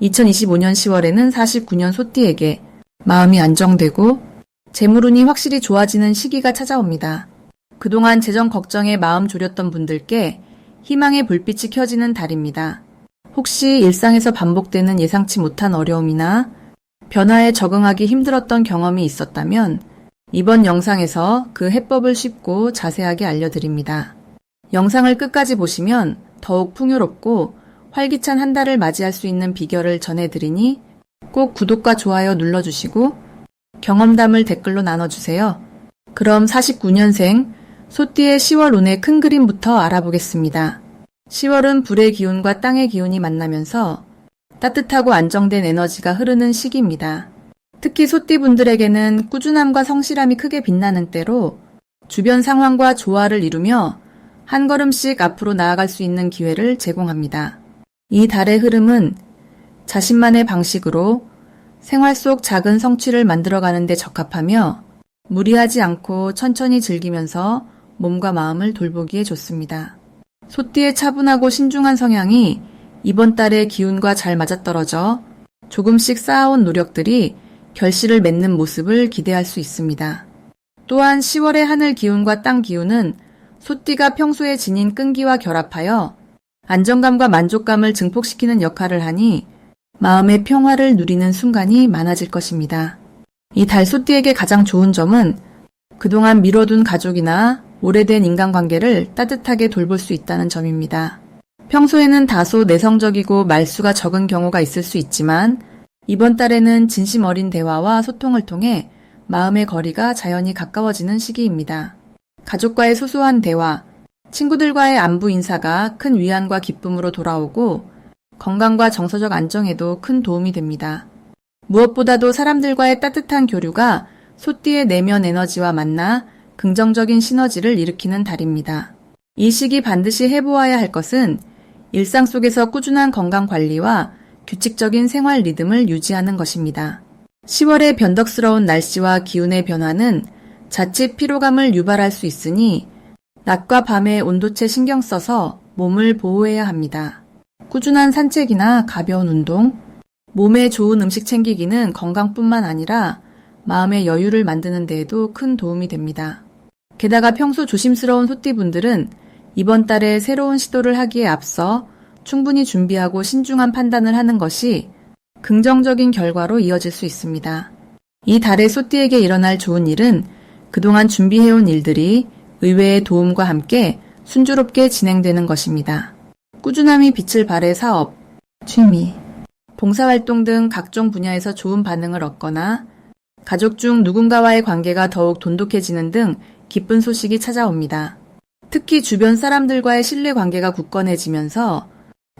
2025년 10월에는 49년 소띠에게 마음이 안정되고 재물운이 확실히 좋아지는 시기가 찾아옵니다. 그동안 재정 걱정에 마음 졸였던 분들께 희망의 불빛이 켜지는 달입니다. 혹시 일상에서 반복되는 예상치 못한 어려움이나 변화에 적응하기 힘들었던 경험이 있었다면 이번 영상에서 그 해법을 쉽고 자세하게 알려드립니다. 영상을 끝까지 보시면 더욱 풍요롭고 활기찬 한 달을 맞이할 수 있는 비결을 전해드리니 꼭 구독과 좋아요 눌러주시고 경험담을 댓글로 나눠주세요. 그럼 49년생 소띠의 10월 운의 큰 그림부터 알아보겠습니다. 10월은 불의 기운과 땅의 기운이 만나면서 따뜻하고 안정된 에너지가 흐르는 시기입니다. 특히 소띠분들에게는 꾸준함과 성실함이 크게 빛나는 때로 주변 상황과 조화를 이루며 한 걸음씩 앞으로 나아갈 수 있는 기회를 제공합니다. 이 달의 흐름은 자신만의 방식으로 생활 속 작은 성취를 만들어가는 데 적합하며 무리하지 않고 천천히 즐기면서 몸과 마음을 돌보기에 좋습니다. 소띠의 차분하고 신중한 성향이 이번 달의 기운과 잘 맞아떨어져 조금씩 쌓아온 노력들이 결실을 맺는 모습을 기대할 수 있습니다. 또한 10월의 하늘 기운과 땅 기운은 소띠가 평소에 지닌 끈기와 결합하여 안정감과 만족감을 증폭시키는 역할을 하니 마음의 평화를 누리는 순간이 많아질 것입니다. 이 달소띠에게 가장 좋은 점은 그동안 미뤄둔 가족이나 오래된 인간관계를 따뜻하게 돌볼 수 있다는 점입니다. 평소에는 다소 내성적이고 말수가 적은 경우가 있을 수 있지만 이번 달에는 진심 어린 대화와 소통을 통해 마음의 거리가 자연히 가까워지는 시기입니다. 가족과의 소소한 대화, 친구들과의 안부 인사가 큰 위안과 기쁨으로 돌아오고 건강과 정서적 안정에도 큰 도움이 됩니다. 무엇보다도 사람들과의 따뜻한 교류가 소띠의 내면 에너지와 만나 긍정적인 시너지를 일으키는 달입니다. 이 시기 반드시 해보아야 할 것은 일상 속에서 꾸준한 건강 관리와 규칙적인 생활 리듬을 유지하는 것입니다. 10월의 변덕스러운 날씨와 기운의 변화는 자칫 피로감을 유발할 수 있으니 낮과 밤의 온도체 신경 써서 몸을 보호해야 합니다. 꾸준한 산책이나 가벼운 운동, 몸에 좋은 음식 챙기기는 건강뿐만 아니라 마음의 여유를 만드는 데에도 큰 도움이 됩니다. 게다가 평소 조심스러운 소띠분들은 이번 달에 새로운 시도를 하기에 앞서 충분히 준비하고 신중한 판단을 하는 것이 긍정적인 결과로 이어질 수 있습니다. 이 달의 소띠에게 일어날 좋은 일은 그동안 준비해온 일들이 의외의 도움과 함께 순조롭게 진행되는 것입니다. 꾸준함이 빛을 발해 사업, 취미, 봉사활동 등 각종 분야에서 좋은 반응을 얻거나 가족 중 누군가와의 관계가 더욱 돈독해지는 등 기쁜 소식이 찾아옵니다. 특히 주변 사람들과의 신뢰 관계가 굳건해지면서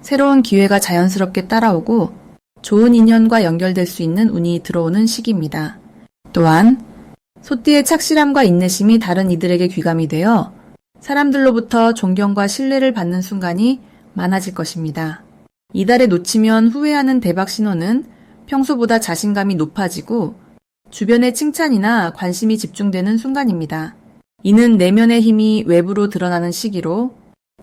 새로운 기회가 자연스럽게 따라오고 좋은 인연과 연결될 수 있는 운이 들어오는 시기입니다. 또한 소띠의 착실함과 인내심이 다른 이들에게 귀감이 되어 사람들로부터 존경과 신뢰를 받는 순간이 많아질 것입니다. 이달에 놓치면 후회하는 대박 신호는 평소보다 자신감이 높아지고 주변의 칭찬이나 관심이 집중되는 순간입니다. 이는 내면의 힘이 외부로 드러나는 시기로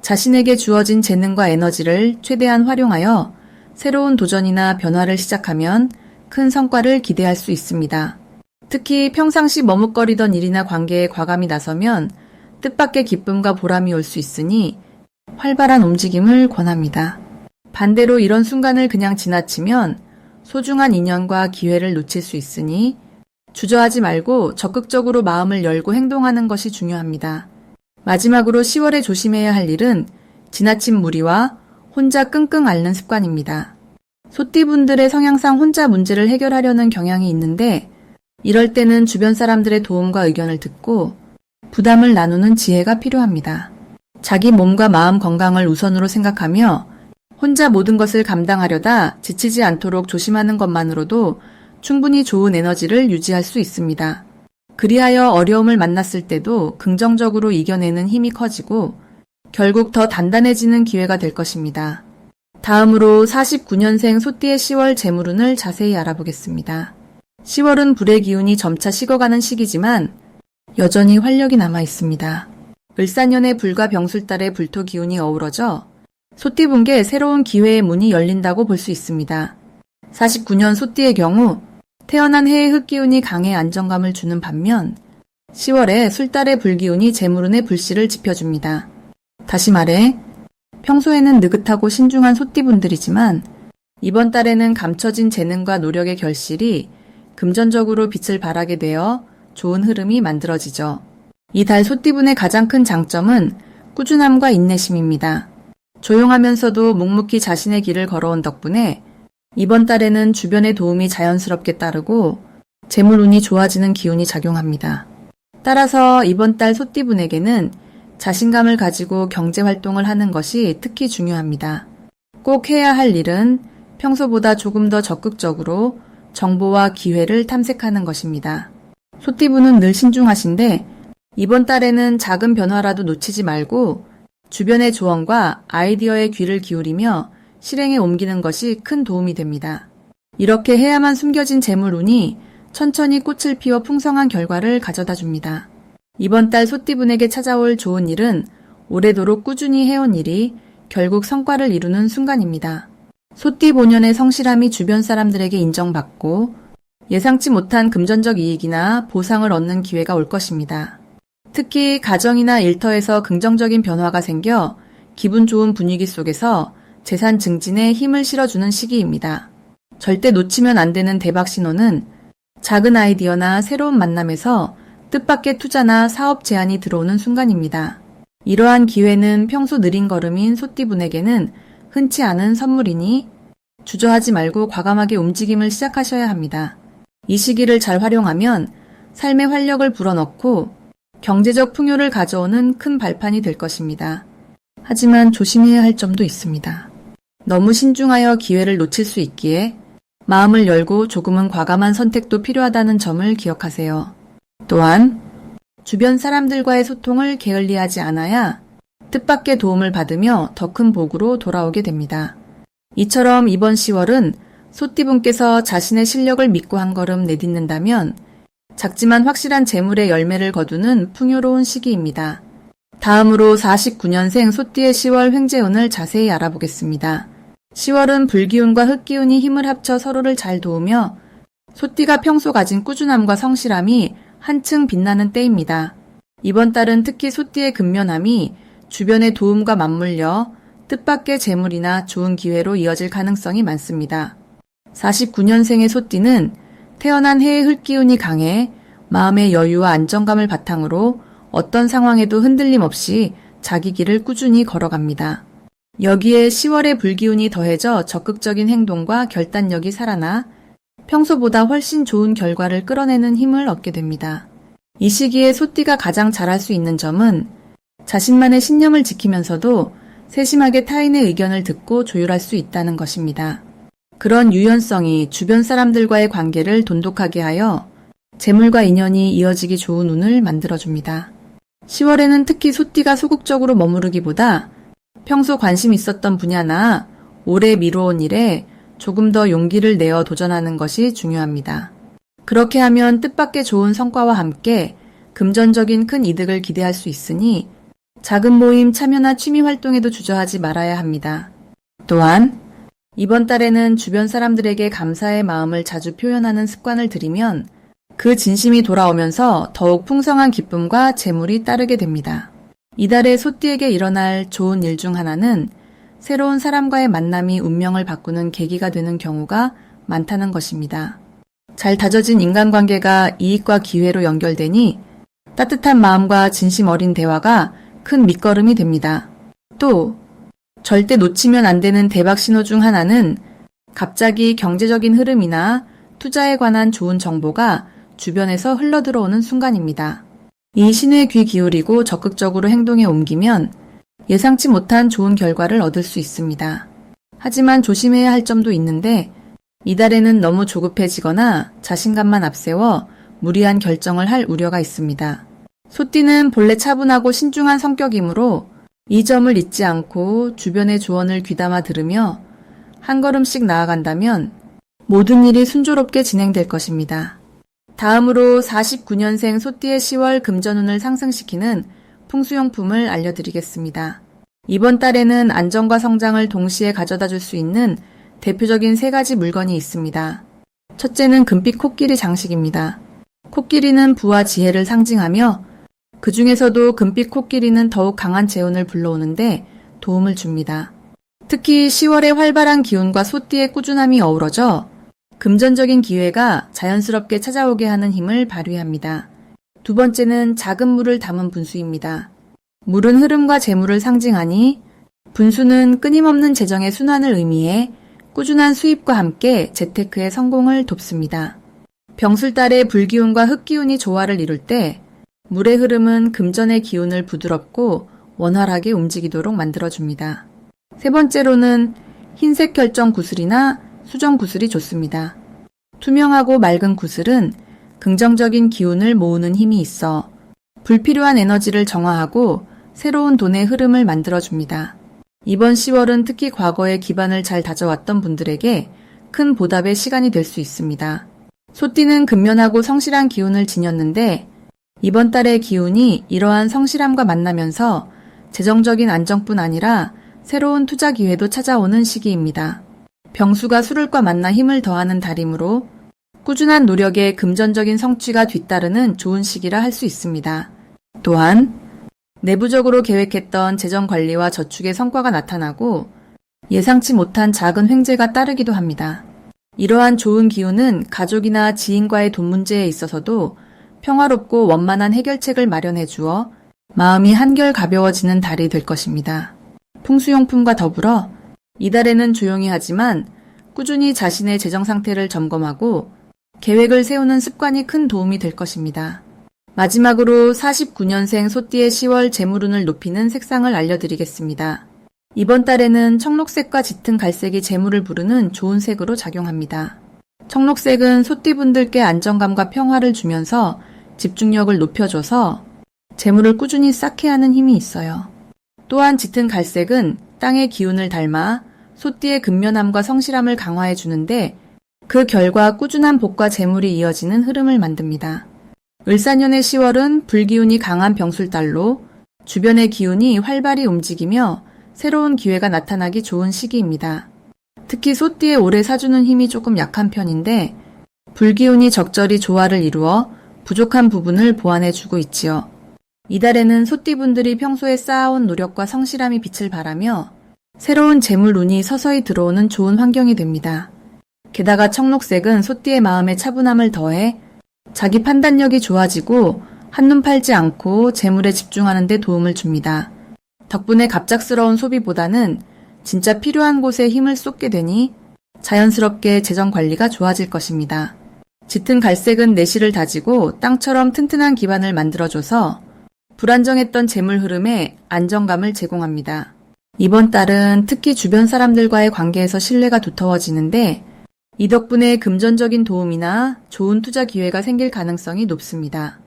자신에게 주어진 재능과 에너지를 최대한 활용하여 새로운 도전이나 변화를 시작하면 큰 성과를 기대할 수 있습니다. 특히 평상시 머뭇거리던 일이나 관계에 과감히 나서면 뜻밖의 기쁨과 보람이 올 수 있으니 활발한 움직임을 권합니다. 반대로 이런 순간을 그냥 지나치면 소중한 인연과 기회를 놓칠 수 있으니 주저하지 말고 적극적으로 마음을 열고 행동하는 것이 중요합니다. 마지막으로 10월에 조심해야 할 일은 지나친 무리와 혼자 끙끙 앓는 습관입니다. 소띠분들의 성향상 혼자 문제를 해결하려는 경향이 있는데 이럴 때는 주변 사람들의 도움과 의견을 듣고 부담을 나누는 지혜가 필요합니다. 자기 몸과 마음 건강을 우선으로 생각하며 혼자 모든 것을 감당하려다 지치지 않도록 조심하는 것만으로도 충분히 좋은 에너지를 유지할 수 있습니다. 그리하여 어려움을 만났을 때도 긍정적으로 이겨내는 힘이 커지고 결국 더 단단해지는 기회가 될 것입니다. 다음으로 49년생 소띠의 10월 재물운을 자세히 알아보겠습니다. 10월은 불의 기운이 점차 식어가는 시기지만 여전히 활력이 남아 있습니다. 을사년의 불과 병술달의 불토 기운이 어우러져 소띠분께 새로운 기회의 문이 열린다고 볼 수 있습니다. 49년 소띠의 경우 태어난 해의 흙기운이 강해 안정감을 주는 반면 10월에 술달의 불기운이 재물운의 불씨를 지펴줍니다. 다시 말해 평소에는 느긋하고 신중한 소띠분들이지만 이번 달에는 감춰진 재능과 노력의 결실이 금전적으로 빛을 발하게 되어 좋은 흐름이 만들어지죠. 이 달 소띠분의 가장 큰 장점은 꾸준함과 인내심입니다. 조용하면서도 묵묵히 자신의 길을 걸어온 덕분에 이번 달에는 주변의 도움이 자연스럽게 따르고 재물운이 좋아지는 기운이 작용합니다. 따라서 이번 달 소띠분에게는 자신감을 가지고 경제 활동을 하는 것이 특히 중요합니다. 꼭 해야 할 일은 평소보다 조금 더 적극적으로 정보와 기회를 탐색하는 것입니다. 소띠분은 늘 신중하신데 이번 달에는 작은 변화라도 놓치지 말고 주변의 조언과 아이디어에 귀를 기울이며 실행에 옮기는 것이 큰 도움이 됩니다. 이렇게 해야만 숨겨진 재물운이 천천히 꽃을 피워 풍성한 결과를 가져다 줍니다. 이번 달 소띠분에게 찾아올 좋은 일은 오래도록 꾸준히 해온 일이 결국 성과를 이루는 순간입니다. 소띠 본연의 성실함이 주변 사람들에게 인정받고 예상치 못한 금전적 이익이나 보상을 얻는 기회가 올 것입니다. 특히 가정이나 일터에서 긍정적인 변화가 생겨 기분 좋은 분위기 속에서 재산 증진에 힘을 실어주는 시기입니다. 절대 놓치면 안 되는 대박 신호는 작은 아이디어나 새로운 만남에서 뜻밖의 투자나 사업 제안이 들어오는 순간입니다. 이러한 기회는 평소 느린 걸음인 소띠분에게는 흔치 않은 선물이니 주저하지 말고 과감하게 움직임을 시작하셔야 합니다. 이 시기를 잘 활용하면 삶의 활력을 불어넣고 경제적 풍요를 가져오는 큰 발판이 될 것입니다. 하지만 조심해야 할 점도 있습니다. 너무 신중하여 기회를 놓칠 수 있기에 마음을 열고 조금은 과감한 선택도 필요하다는 점을 기억하세요. 또한 주변 사람들과의 소통을 게을리하지 않아야 뜻밖의 도움을 받으며 더 큰 복으로 돌아오게 됩니다. 이처럼 이번 10월은 소띠분께서 자신의 실력을 믿고 한 걸음 내딛는다면 작지만 확실한 재물의 열매를 거두는 풍요로운 시기입니다. 다음으로 49년생 소띠의 10월 횡재운을 자세히 알아보겠습니다. 10월은 불기운과 흙기운이 힘을 합쳐 서로를 잘 도우며 소띠가 평소 가진 꾸준함과 성실함이 한층 빛나는 때입니다. 이번 달은 특히 소띠의 근면함이 주변의 도움과 맞물려 뜻밖의 재물이나 좋은 기회로 이어질 가능성이 많습니다. 49년생의 소띠는 태어난 해의 흙기운이 강해 마음의 여유와 안정감을 바탕으로 어떤 상황에도 흔들림 없이 자기 길을 꾸준히 걸어갑니다. 여기에 10월의 불기운이 더해져 적극적인 행동과 결단력이 살아나 평소보다 훨씬 좋은 결과를 끌어내는 힘을 얻게 됩니다. 이 시기에 소띠가 가장 잘할 수 있는 점은 자신만의 신념을 지키면서도 세심하게 타인의 의견을 듣고 조율할 수 있다는 것입니다. 그런 유연성이 주변 사람들과의 관계를 돈독하게 하여 재물과 인연이 이어지기 좋은 운을 만들어줍니다. 10월에는 특히 소띠가 소극적으로 머무르기보다 평소 관심 있었던 분야나 오래 미뤄온 일에 조금 더 용기를 내어 도전하는 것이 중요합니다. 그렇게 하면 뜻밖의 좋은 성과와 함께 금전적인 큰 이득을 기대할 수 있으니 작은 모임 참여나 취미 활동에도 주저하지 말아야 합니다. 또한 이번 달에는 주변 사람들에게 감사의 마음을 자주 표현하는 습관을 들이면 그 진심이 돌아오면서 더욱 풍성한 기쁨과 재물이 따르게 됩니다. 이달에 소띠에게 일어날 좋은 일 중 하나는 새로운 사람과의 만남이 운명을 바꾸는 계기가 되는 경우가 많다는 것입니다. 잘 다져진 인간관계가 이익과 기회로 연결되니 따뜻한 마음과 진심 어린 대화가 큰 밑거름이 됩니다. 또 절대 놓치면 안 되는 대박 신호 중 하나는 갑자기 경제적인 흐름이나 투자에 관한 좋은 정보가 주변에서 흘러들어오는 순간입니다. 이 신호에 귀 기울이고 적극적으로 행동에 옮기면 예상치 못한 좋은 결과를 얻을 수 있습니다. 하지만 조심해야 할 점도 있는데 이달에는 너무 조급해지거나 자신감만 앞세워 무리한 결정을 할 우려가 있습니다. 소띠는 본래 차분하고 신중한 성격이므로 이 점을 잊지 않고 주변의 조언을 귀담아 들으며 한 걸음씩 나아간다면 모든 일이 순조롭게 진행될 것입니다. 다음으로 49년생 소띠의 10월 금전운을 상승시키는 풍수용품을 알려드리겠습니다. 이번 달에는 안정과 성장을 동시에 가져다 줄 수 있는 대표적인 세 가지 물건이 있습니다. 첫째는 금빛 코끼리 장식입니다. 코끼리는 부와 지혜를 상징하며 그 중에서도 금빛 코끼리는 더욱 강한 재운을 불러오는데 도움을 줍니다. 특히 10월의 활발한 기운과 소띠의 꾸준함이 어우러져 금전적인 기회가 자연스럽게 찾아오게 하는 힘을 발휘합니다. 두 번째는 작은 물을 담은 분수입니다. 물은 흐름과 재물을 상징하니 분수는 끊임없는 재정의 순환을 의미해 꾸준한 수입과 함께 재테크의 성공을 돕습니다. 병술달의 불기운과 흙기운이 조화를 이룰 때 물의 흐름은 금전의 기운을 부드럽고 원활하게 움직이도록 만들어줍니다. 세 번째로는 흰색 결정 구슬이나 수정 구슬이 좋습니다. 투명하고 맑은 구슬은 긍정적인 기운을 모으는 힘이 있어 불필요한 에너지를 정화하고 새로운 돈의 흐름을 만들어줍니다. 이번 10월은 특히 과거에 기반을 잘 다져왔던 분들에게 큰 보답의 시간이 될 수 있습니다. 소띠는 근면하고 성실한 기운을 지녔는데 이번 달의 기운이 이러한 성실함과 만나면서 재정적인 안정뿐 아니라 새로운 투자 기회도 찾아오는 시기입니다. 병수가 수를과 만나 힘을 더하는 달이므로 꾸준한 노력에 금전적인 성취가 뒤따르는 좋은 시기라 할 수 있습니다. 또한 내부적으로 계획했던 재정 관리와 저축의 성과가 나타나고 예상치 못한 작은 횡재가 따르기도 합니다. 이러한 좋은 기운은 가족이나 지인과의 돈 문제에 있어서도 평화롭고 원만한 해결책을 마련해 주어 마음이 한결 가벼워지는 달이 될 것입니다. 풍수용품과 더불어 이달에는 조용히 하지만 꾸준히 자신의 재정 상태를 점검하고 계획을 세우는 습관이 큰 도움이 될 것입니다. 마지막으로 49년생 소띠의 10월 재물운을 높이는 색상을 알려드리겠습니다. 이번 달에는 청록색과 짙은 갈색이 재물을 부르는 좋은 색으로 작용합니다. 청록색은 소띠분들께 안정감과 평화를 주면서 집중력을 높여줘서 재물을 꾸준히 쌓게 하는 힘이 있어요. 또한 짙은 갈색은 땅의 기운을 닮아 소띠의 근면함과 성실함을 강화해 주는데 그 결과 꾸준한 복과 재물이 이어지는 흐름을 만듭니다. 을사년의 10월은 불기운이 강한 병술달로 주변의 기운이 활발히 움직이며 새로운 기회가 나타나기 좋은 시기입니다. 특히 소띠의 오래 사주는 힘이 조금 약한 편인데 불기운이 적절히 조화를 이루어 부족한 부분을 보완해주고 있지요. 이달에는 소띠분들이 평소에 쌓아온 노력과 성실함이 빛을 발하며 새로운 재물운이 서서히 들어오는 좋은 환경이 됩니다. 게다가 청록색은 소띠의 마음에 차분함을 더해 자기 판단력이 좋아지고 한눈 팔지 않고 재물에 집중하는 데 도움을 줍니다. 덕분에 갑작스러운 소비보다는 진짜 필요한 곳에 힘을 쏟게 되니 자연스럽게 재정 관리가 좋아질 것입니다. 짙은 갈색은 내실을 다지고 땅처럼 튼튼한 기반을 만들어줘서 불안정했던 재물 흐름에 안정감을 제공합니다. 이번 달은 특히 주변 사람들과의 관계에서 신뢰가 두터워지는데 이 덕분에 금전적인 도움이나 좋은 투자 기회가 생길 가능성이 높습니다.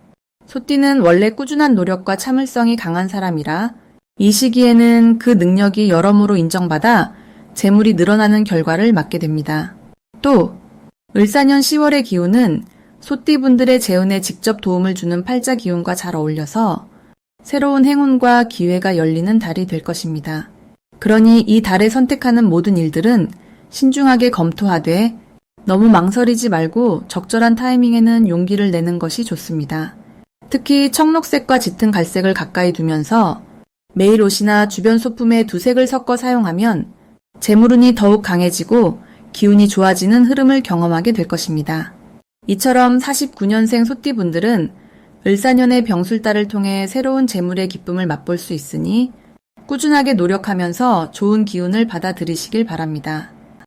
소띠는 원래 꾸준한 노력과 참을성이 강한 사람이라 이 시기에는 그 능력이 여러모로 인정받아 재물이 늘어나는 결과를 맞게 됩니다. 또 을사년 10월의 기운은 소띠분들의 재운에 직접 도움을 주는 팔자 기운과 잘 어울려서 새로운 행운과 기회가 열리는 달이 될 것입니다. 그러니 이 달에 선택하는 모든 일들은 신중하게 검토하되 너무 망설이지 말고 적절한 타이밍에는 용기를 내는 것이 좋습니다. 특히 청록색과 짙은 갈색을 가까이 두면서 매일 옷이나 주변 소품에 두 색을 섞어 사용하면 재물운이 더욱 강해지고 기운이 좋아지는 흐름을 경험하게 될 것입니다. 이처럼 49년생 소띠분들은 을사년의 병술달을 통해 새로운 재물의 기쁨을 맛볼 수 있으니 꾸준하게 노력하면서 좋은 기운을 받아들이시길 바랍니다.